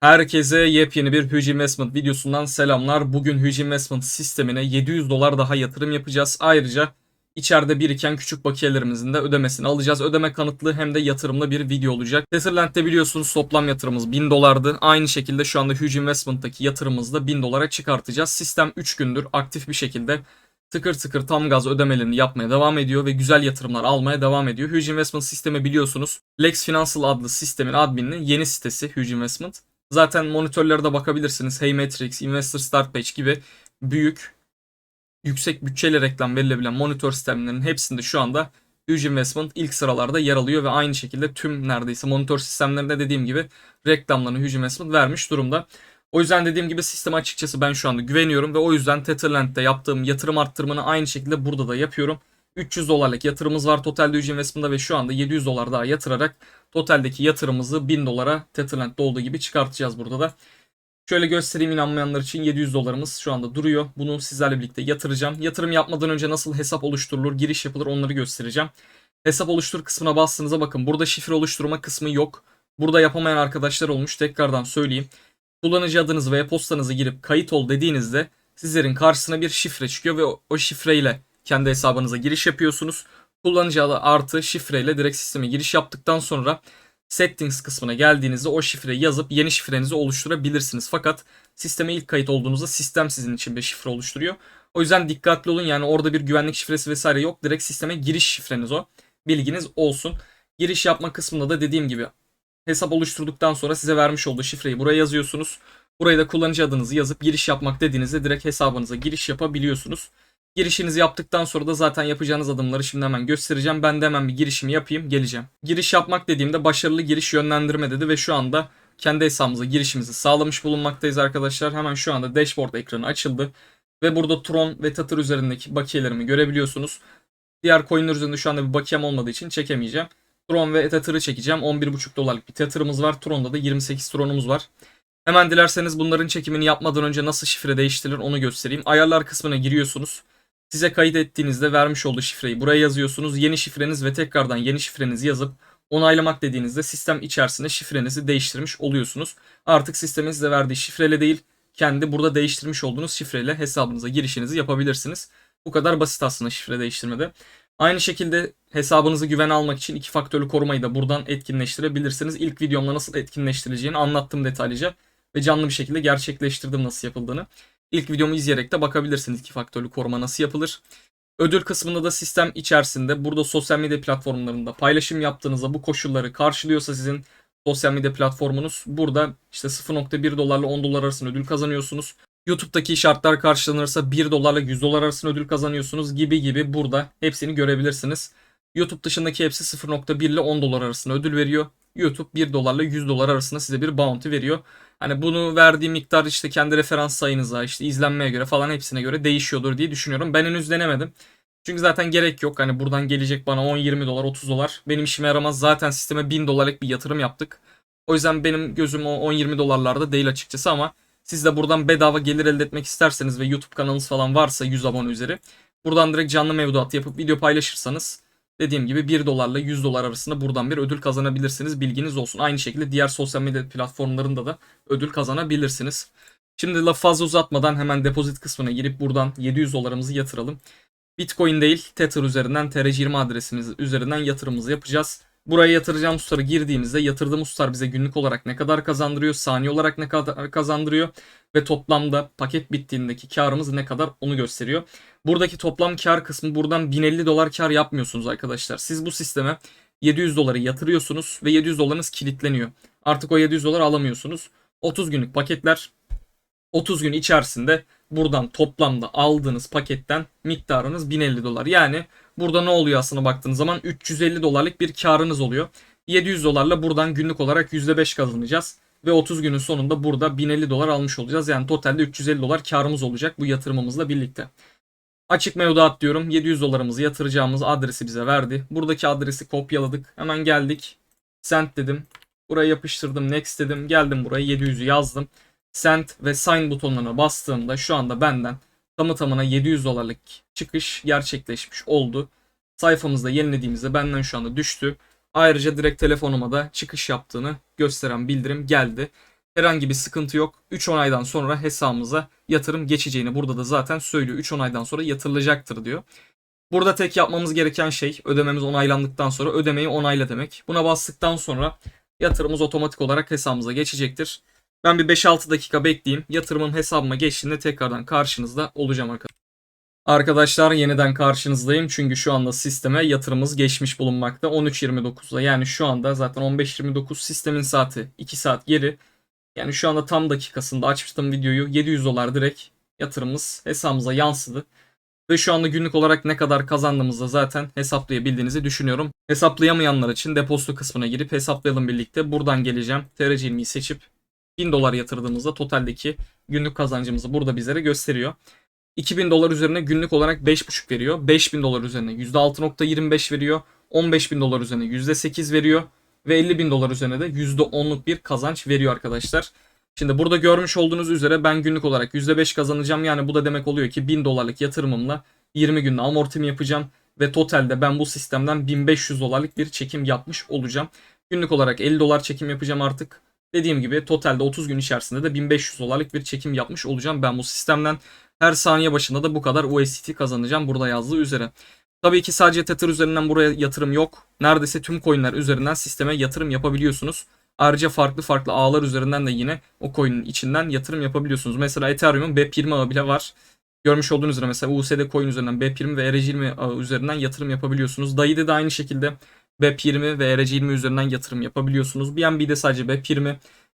Herkese yepyeni bir Huge Investment videosundan selamlar. Bugün Huge Investment sistemine 700 dolar daha yatırım yapacağız. Ayrıca içeride biriken küçük bakiyelerimizin de ödemesini alacağız. Ödeme kanıtlı hem de yatırımlı bir video olacak. Tetherland'de biliyorsunuz toplam yatırımımız 1000 dolardı. Aynı şekilde şu anda Huge Investment'taki yatırımımızı da 1000 dolara çıkartacağız. Sistem 3 gündür aktif bir şekilde tıkır tıkır tam gaz ödemelerini yapmaya devam ediyor ve güzel yatırımlar almaya devam ediyor. Huge Investment sistemi biliyorsunuz Lex Financial adlı sistemin admininin yeni sitesi Huge Investment. Zaten monitörlere de bakabilirsiniz. Hey Matrix, Investor Start Page gibi büyük, yüksek bütçeyle reklam verilebilen monitör sistemlerinin hepsinde şu anda Huge Investment ilk sıralarda yer alıyor ve aynı şekilde tüm neredeyse monitör sistemlerinde dediğim gibi reklamlarını Huge Investment vermiş durumda. O yüzden dediğim gibi sisteme açıkçası ben şu anda güveniyorum ve o yüzden Tetherland'de yaptığım yatırım arttırımını aynı şekilde burada da yapıyorum. 300 dolarlık yatırımımız var totalde Huge Investment'da ve şu anda 700 dolar daha yatırarak totaldeki yatırımımızı 1000 dolara Tetherland'da olduğu gibi çıkartacağız burada da. Şöyle göstereyim inanmayanlar için 700 dolarımız şu anda duruyor. Bunu sizlerle birlikte yatıracağım. Yatırım yapmadan önce nasıl hesap oluşturulur, giriş yapılır onları göstereceğim. Hesap oluştur kısmına bastığınızda bakın burada şifre oluşturma kısmı yok. Burada yapamayan arkadaşlar olmuş. Tekrardan söyleyeyim. Kullanıcı adınızı ve e-postanızı girip kayıt ol dediğinizde sizlerin karşısına bir şifre çıkıyor ve o şifreyle kendi hesabınıza giriş yapıyorsunuz. Kullanıcı adı artı şifreyle direkt sisteme giriş yaptıktan sonra settings kısmına geldiğinizde o şifreyi yazıp yeni şifrenizi oluşturabilirsiniz. Fakat sisteme ilk kayıt olduğunuzda sistem sizin için bir şifre oluşturuyor. O yüzden dikkatli olun yani orada bir güvenlik şifresi vesaire yok. Direkt sisteme giriş şifreniz o. Bilginiz olsun. Giriş yapma kısmında da dediğim gibi hesap oluşturduktan sonra size vermiş olduğu şifreyi buraya yazıyorsunuz. Buraya da kullanıcı adınızı yazıp giriş yapmak dediğinizde direkt hesabınıza giriş yapabiliyorsunuz. Girişinizi yaptıktan sonra da zaten yapacağınız adımları şimdi hemen göstereceğim. Ben de hemen bir girişimi yapayım geleceğim. Giriş yapmak dediğimde başarılı giriş yönlendirme dedi ve şu anda kendi hesabımıza girişimizi sağlamış bulunmaktayız arkadaşlar. Hemen şu anda dashboard ekranı açıldı. Ve burada Tron ve Tether üzerindeki bakiyelerimi görebiliyorsunuz. Diğer coinler üzerinde şu anda bir bakiyem olmadığı için çekemeyeceğim. Tron ve Tether'ı çekeceğim. 11.5 dolarlık bir Tether'ımız var. Tron'da da 28 Tron'umuz var. Hemen dilerseniz bunların çekimini yapmadan önce nasıl şifre değiştirilir onu göstereyim. Ayarlar kısmına giriyorsunuz. Size kayıt ettiğinizde vermiş olduğu şifreyi buraya yazıyorsunuz. Yeni şifreniz ve tekrardan yeni şifrenizi yazıp onaylamak dediğinizde sistem içerisinde şifrenizi değiştirmiş oluyorsunuz. Artık sistemin size verdiği şifreyle değil kendi burada değiştirmiş olduğunuz şifreyle hesabınıza girişinizi yapabilirsiniz. Bu kadar basit aslında şifre değiştirmede. Aynı şekilde hesabınızı güven almak için iki faktörlü korumayı da buradan etkinleştirebilirsiniz. İlk videomda nasıl etkinleştirileceğini anlattım detaylıca ve canlı bir şekilde gerçekleştirdim nasıl yapıldığını. İlk videomu izleyerek de bakabilirsiniz iki faktörlü koruma nasıl yapılır. Ödül kısmında da sistem içerisinde burada sosyal medya platformlarında paylaşım yaptığınızda bu koşulları karşılıyorsa sizin sosyal medya platformunuz burada işte 0.1 dolarla 10 dolar arasında ödül kazanıyorsunuz. YouTube'daki şartlar karşılanırsa 1 dolarla 100 dolar arasında ödül kazanıyorsunuz gibi gibi burada hepsini görebilirsiniz. YouTube dışındaki hepsi 0.1 ile 10 dolar arasında ödül veriyor. YouTube 1 dolarla 100 dolar arasında size bir bounty veriyor. Hani bunu verdiği miktar işte kendi referans sayınıza işte izlenmeye göre falan hepsine göre değişiyordur diye düşünüyorum. Ben henüz denemedim. Çünkü zaten gerek yok. Hani buradan gelecek bana 10-20 dolar 30 dolar. Benim işime yaramaz. Zaten sisteme 1000 dolarlık bir yatırım yaptık. O yüzden benim gözüm o 10-20 dolarlarda değil açıkçası ama siz de buradan bedava gelir elde etmek isterseniz ve YouTube kanalınız falan varsa 100 abone üzeri buradan direkt canlı mevduat yapıp video paylaşırsanız dediğim gibi 1 dolarla 100 dolar arasında buradan bir ödül kazanabilirsiniz. Bilginiz olsun. Aynı şekilde diğer sosyal medya platformlarında da ödül kazanabilirsiniz. Şimdi laf fazla uzatmadan hemen depozit kısmına girip buradan 700 dolarımızı yatıralım. Bitcoin değil Tether üzerinden TRC20 adresimiz üzerinden yatırımımızı yapacağız. Buraya yatıracağım tutarı girdiğimizde yatırdığımız tutar bize günlük olarak ne kadar kazandırıyor, saniye olarak ne kadar kazandırıyor ve toplamda paket bittiğindeki karımız ne kadar onu gösteriyor. Buradaki toplam kar kısmı buradan 1050 dolar kar yapmıyorsunuz arkadaşlar. Siz bu sisteme 700 doları yatırıyorsunuz ve 700 dolarınız kilitleniyor. Artık o 700 dolar alamıyorsunuz. 30 günlük paketler 30 gün içerisinde buradan toplamda aldığınız paketten miktarınız 1050 dolar. Yani burada ne oluyor aslında baktığınız zaman 350 dolarlık bir karınız oluyor. 700 dolarla buradan günlük olarak %5 kazanacağız. Ve 30 günün sonunda burada 1050 dolar almış olacağız. Yani totalde 350 dolar karımız olacak bu yatırımımızla birlikte. Açık mevduat diyorum. 700 dolarımızı yatıracağımız adresi bize verdi. Buradaki adresi kopyaladık. Hemen geldik. Send dedim. Buraya yapıştırdım. Next dedim. Geldim buraya 700'ü yazdım. Send ve Sign butonlarına bastığımda şu anda benden tamı tamına 700 dolarlık çıkış gerçekleşmiş oldu. Sayfamızda yenilediğimizde benden şu anda düştü. Ayrıca direkt telefonuma da çıkış yaptığını gösteren bildirim geldi. Herhangi bir sıkıntı yok. 3-10 aydan sonra hesabımıza yatırım geçeceğini burada da zaten söylüyor. 3-10 aydan sonra yatırılacaktır diyor. Burada tek yapmamız gereken şey ödememiz onaylandıktan sonra ödemeyi onayla demek. Buna bastıktan sonra yatırımımız otomatik olarak hesabımıza geçecektir. Ben bir 5-6 dakika bekleyeyim. Yatırımım hesabıma geçtiğinde tekrardan karşınızda olacağım arkadaşlar. Arkadaşlar yeniden karşınızdayım çünkü şu anda sisteme yatırımımız geçmiş bulunmakta 13.29'da yani şu anda zaten 15.29 sistemin saati 2 saat geri yani şu anda tam dakikasında açmıştım videoyu 700 dolar direkt yatırımımız hesabımıza yansıdı. Ve şu anda günlük olarak ne kadar kazandığımızı da zaten hesaplayabildiğinizi düşünüyorum. Hesaplayamayanlar için depozito kısmına girip hesaplayalım birlikte. Buradan geleceğim. TRC20'yi seçip 1000 dolar yatırdığımızda totaldeki günlük kazancımızı burada bizlere gösteriyor. 2000 dolar üzerine günlük olarak 5.5 veriyor. 5000 dolar üzerine %6.25 veriyor. 15.000 dolar üzerine %8 veriyor. Ve 50.000 dolar üzerine de %10'luk bir kazanç veriyor arkadaşlar. Şimdi burada görmüş olduğunuz üzere ben günlük olarak %5 kazanacağım. Yani bu da demek oluyor ki 1000 dolarlık yatırımımla 20 günde amortimi yapacağım. Ve totalde ben bu sistemden 1500 dolarlık bir çekim yapmış olacağım. Günlük olarak 50 dolar çekim yapacağım artık. Dediğim gibi totalde 30 gün içerisinde de 1500 dolarlık bir çekim yapmış olacağım ben bu sistemden. Her saniye başında da bu kadar USDT kazanacağım burada yazdığı üzere. Tabii ki sadece Tether üzerinden buraya yatırım yok. Neredeyse tüm coinler üzerinden sisteme yatırım yapabiliyorsunuz. Ayrıca farklı farklı ağlar üzerinden de yine o coin'in içinden yatırım yapabiliyorsunuz. Mesela Ethereum'un BEP20 ağı bile var. Görmüş olduğunuz üzere mesela USD coin üzerinden BEP20 ve ERC20 ağı üzerinden yatırım yapabiliyorsunuz. DAI'de de aynı şekilde BEP20 ve ERC20 üzerinden yatırım yapabiliyorsunuz. BNB'de sadece BEP20,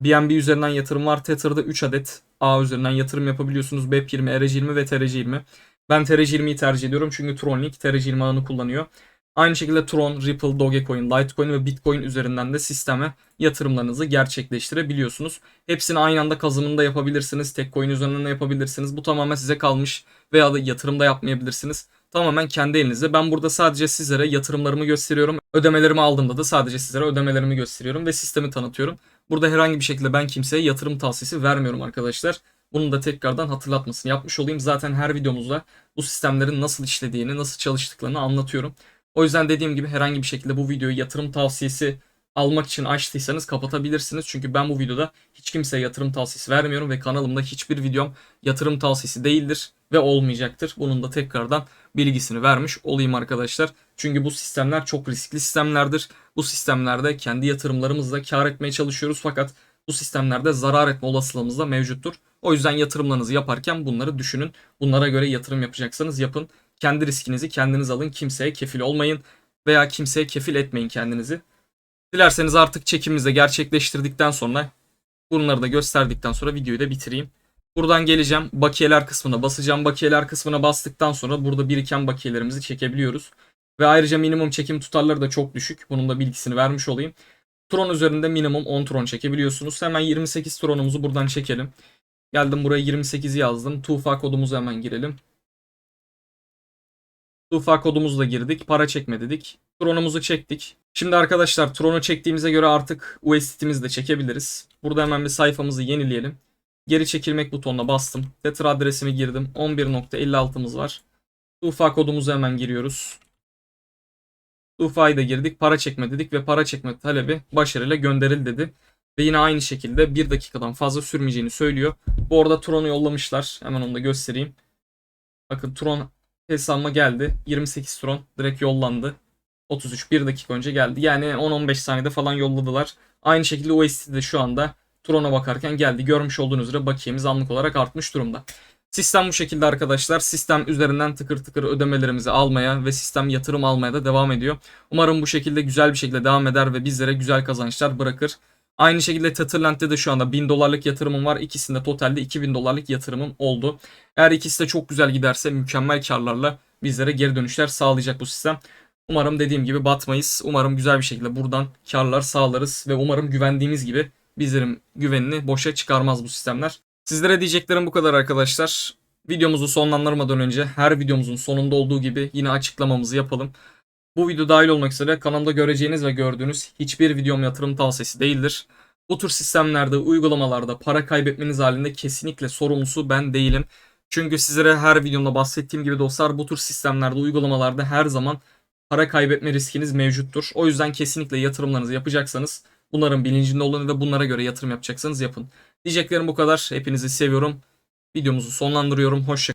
BNB üzerinden yatırım var. Tether'da 3 adet ağ üzerinden yatırım yapabiliyorsunuz. BEP20, ERC20 ve TRC20. Ben TRC20'yi tercih ediyorum çünkü Tronlink TRC20 ağını kullanıyor. Aynı şekilde Tron, Ripple, Dogecoin, Litecoin ve Bitcoin üzerinden de sisteme yatırımlarınızı gerçekleştirebiliyorsunuz. Hepsini aynı anda kazanımda yapabilirsiniz. Tek coin üzerinden de yapabilirsiniz. Bu tamamen size kalmış veya da yatırımda yapmayabilirsiniz. Tamamen kendi elinizde. Ben burada sadece sizlere yatırımlarımı gösteriyorum. Ödemelerimi aldığımda da sadece sizlere ödemelerimi gösteriyorum ve sistemi tanıtıyorum. Burada herhangi bir şekilde ben kimseye yatırım tavsiyesi vermiyorum arkadaşlar. Bunun da tekrardan hatırlatmasını yapmış olayım. Zaten her videomuzda bu sistemlerin nasıl işlediğini, nasıl çalıştıklarını anlatıyorum. O yüzden dediğim gibi herhangi bir şekilde bu videoyu yatırım tavsiyesi almak için açtıysanız kapatabilirsiniz. Çünkü ben bu videoda hiç kimseye yatırım tavsiyesi vermiyorum ve kanalımda hiçbir videom yatırım tavsiyesi değildir ve olmayacaktır. Bunun da tekrardan bilgisini vermiş olayım arkadaşlar. Çünkü bu sistemler çok riskli sistemlerdir. Bu sistemlerde kendi yatırımlarımızla kar etmeye çalışıyoruz fakat bu sistemlerde zarar etme olasılığımız da mevcuttur. O yüzden yatırımlarınızı yaparken bunları düşünün. Bunlara göre yatırım yapacaksanız yapın. Kendi riskinizi kendiniz alın. Kimseye kefil olmayın veya kimseye kefil etmeyin kendinizi. Dilerseniz artık çekimimizi gerçekleştirdikten sonra bunları da gösterdikten sonra videoyu da bitireyim. Buradan geleceğim. Bakiyeler kısmına basacağım. Bakiyeler kısmına bastıktan sonra burada biriken bakiyelerimizi çekebiliyoruz. Ve ayrıca minimum çekim tutarları da çok düşük. Bunun da bilgisini vermiş olayım. Tron üzerinde minimum 10 Tron çekebiliyorsunuz. Hemen 28 Tron'umuzu buradan çekelim. Geldim buraya 28'i yazdım. Tufa kodumuzu hemen girelim. Tufa kodumuzla girdik. Para çekme dedik. Tron'umuzu çektik. Şimdi arkadaşlar Tron'u çektiğimize göre artık USDT'mizi de çekebiliriz. Burada hemen bir sayfamızı yenileyelim. Geri çekilmek butonuna bastım. Tether adresimi girdim. 11.56'mız var. Tufa kodumuzu hemen giriyoruz. Tufa'yı da girdik. Para çekme dedik ve para çekme talebi başarıyla gönderildi dedi. Ve yine aynı şekilde 1 dakikadan fazla sürmeyeceğini söylüyor. Bu arada Tron'u yollamışlar. Hemen onu da göstereyim. Bakın Tron hesabıma geldi. 28 Tron direkt yollandı. 33 1 dakika önce geldi. Yani 10-15 saniyede falan yolladılar. Aynı şekilde USDT de şu anda Tron'a bakarken geldi. Görmüş olduğunuz üzere bakiyemiz anlık olarak artmış durumda. Sistem bu şekilde arkadaşlar. Sistem üzerinden tıkır tıkır ödemelerimizi almaya ve sistem yatırım almaya da devam ediyor. Umarım bu şekilde güzel bir şekilde devam eder ve bizlere güzel kazançlar bırakır. Aynı şekilde Tetherland'de de şu anda 1000 dolarlık yatırımım var. İkisinde totalde 2000 dolarlık yatırımım oldu. Eğer ikisi de çok güzel giderse mükemmel karlarla bizlere geri dönüşler sağlayacak bu sistem. Umarım dediğim gibi batmayız. Umarım güzel bir şekilde buradan karlar sağlarız ve umarım güvendiğimiz gibi bizlerin güvenini boşa çıkarmaz bu sistemler. Sizlere diyeceklerim bu kadar arkadaşlar. Videomuzu sonlandırmadan önce her videomuzun sonunda olduğu gibi yine açıklamamızı yapalım. Bu video dahil olmak üzere kanalda göreceğiniz ve gördüğünüz hiçbir videom yatırım tavsiyesi değildir. Bu tür sistemlerde, uygulamalarda para kaybetmeniz halinde kesinlikle sorumlusu ben değilim. Çünkü sizlere her videomda bahsettiğim gibi dostlar bu tür sistemlerde, uygulamalarda her zaman para kaybetme riskiniz mevcuttur. O yüzden kesinlikle yatırımlarınızı yapacaksanız Bunların bilincinde olun ve bunlara göre yatırım yapacaksanız yapın. Diyeceklerim bu kadar. Hepinizi seviyorum. Videomuzu sonlandırıyorum. Hoşça